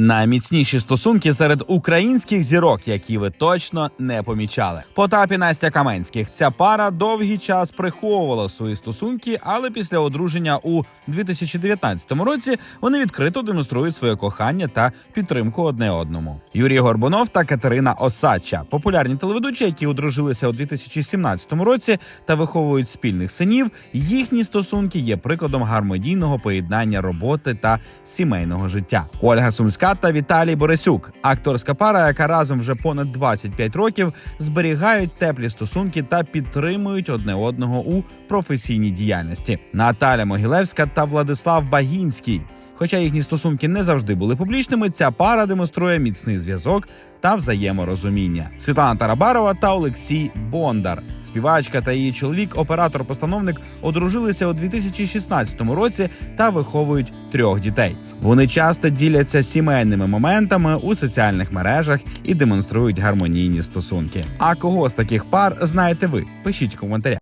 Найміцніші стосунки серед українських зірок, які ви точно не помічали. Потап і Настя Каменських. Ця пара довгий час приховувала свої стосунки, але після одруження у 2019 році вони відкрито демонструють своє кохання та підтримку одне одному. Юрій Горбунов та Катерина Осадча, популярні телеведучі, які одружилися у 2017 році та виховують спільних синів. Їхні стосунки є прикладом гармонійного поєднання роботи та сімейного життя. Ольга Сумська та Віталій Борисюк, акторська пара, яка разом вже понад 25 років зберігають теплі стосунки та підтримують одне одного у професійній діяльності. Наталя Могилевська та Владислав Багінський. Хоча їхні стосунки не завжди були публічними, ця пара демонструє міцний зв'язок та взаєморозуміння. Світлана Тарабарова та Олексій Бондар, співачка та її чоловік, оператор-постановник, одружилися у 2016 році та виховують трьох дітей. Вони часто діляться сімейними моментами у соціальних мережах і демонструють гармонійні стосунки. А кого з таких пар знаєте ви? Пишіть в.